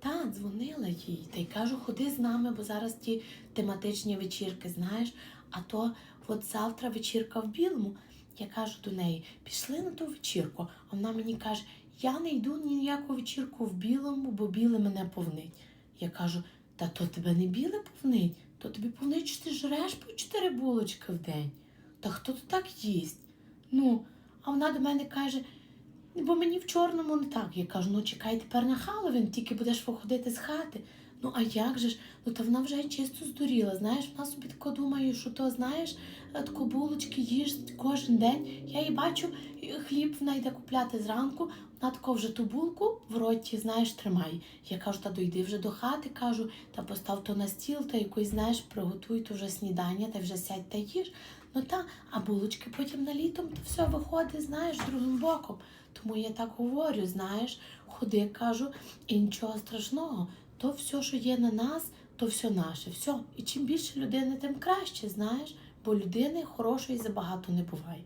Та, дзвонила їй. Та й кажу, ходи з нами, бо зараз ті тематичні вечірки, знаєш. А то от завтра вечірка в білому. Я кажу до неї, пішли на ту вечірку. А вона мені каже, я не йду ні на яку вечірку в білому, бо біле мене повнить. Я кажу, та то тебе не біле повнить, то тобі повнить, що ти жреш по чотири булочки в день. Та хто то так їсть? Ну, а вона до мене каже, бо мені в чорному не так. Я кажу, ну чекай тепер на Халовін, тільки будеш виходити з хати. Ну а як же ж? Ну та вона вже чисто здуріла. Знаєш, вона собі тако думає, що то знаєш, таку тако булочки їж кожен день. Я її бачу, е, хліб вона йде купляти зранку, вона тако вже ту булку в роті, знаєш, тримає. Я кажу, та дойди вже до хати, кажу, та постав то на стіл, та якось, знаєш, приготуй то вже снідання, та вже сядь та їж. Ну та, а булочки потім на літом то все виходить, знаєш, другим боком. Тому я так говорю, знаєш, ходи, кажу, і нічого страшного. То все, що є на нас, то все наше. Все. І чим більше людини, тим краще, знаєш, бо людини хорошої забагато не буває.